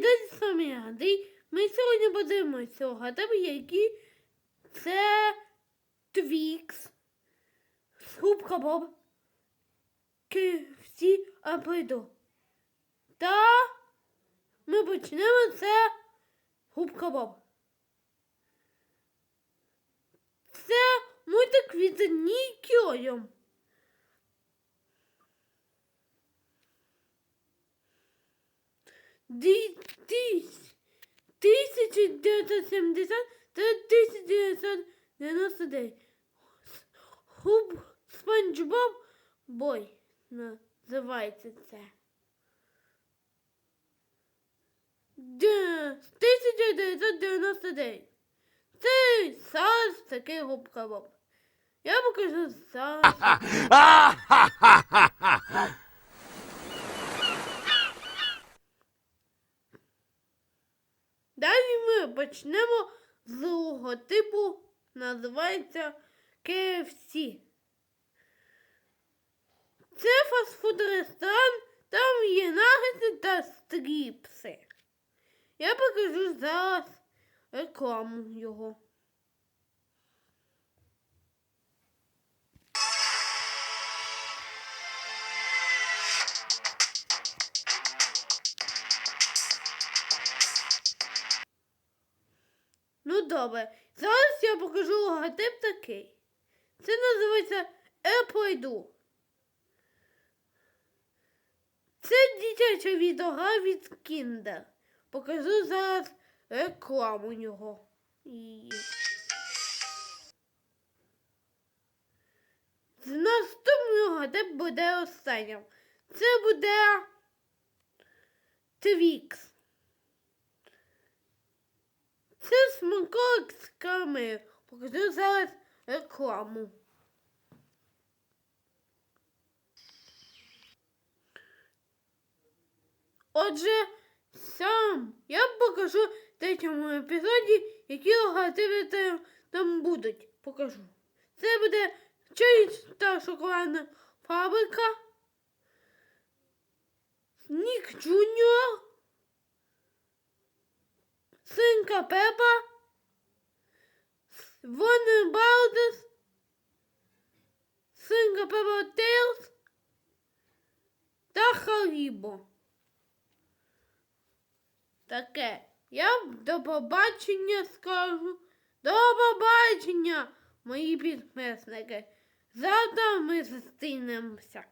досі самі Андрій. Ми сьогодні подивимося гатами, які це Твікс, Губка Боб, KFC Апойду. Та ми почнемо це Губка Боб. Це мультик від Нікіоєм. 1970 та 1999. Хуб Спанч Боб Бой називається це. Де- 1999. Це зараз такий губка Боб. Я покажу зараз. Далі ми почнемо з логотипу, називається KFC. Це фастфуд ресторан, там є нагетси та стріпси. Я покажу зараз рекламу його. Добре, зараз я покажу логотип такий. Це називається Apple Це дитяча відеогра від Kinder. Покажу зараз рекламу його. І... З наступного логотип буде останнім. Це буде Твікс. Це смаколик з. Покажу зараз рекламу. Отже, сам я покажу в третьому епізоді, які логотипи там будуть. Покажу. Це буде чиста шоколадна фабрика. Нік Джуніор. Свинка Пепа, Warner Brothers, Свинка Пепа Тейлз та Харібо. Таке. Я до побачення скажу. До побачення, мої підписники. Завтра ми зустрінемося.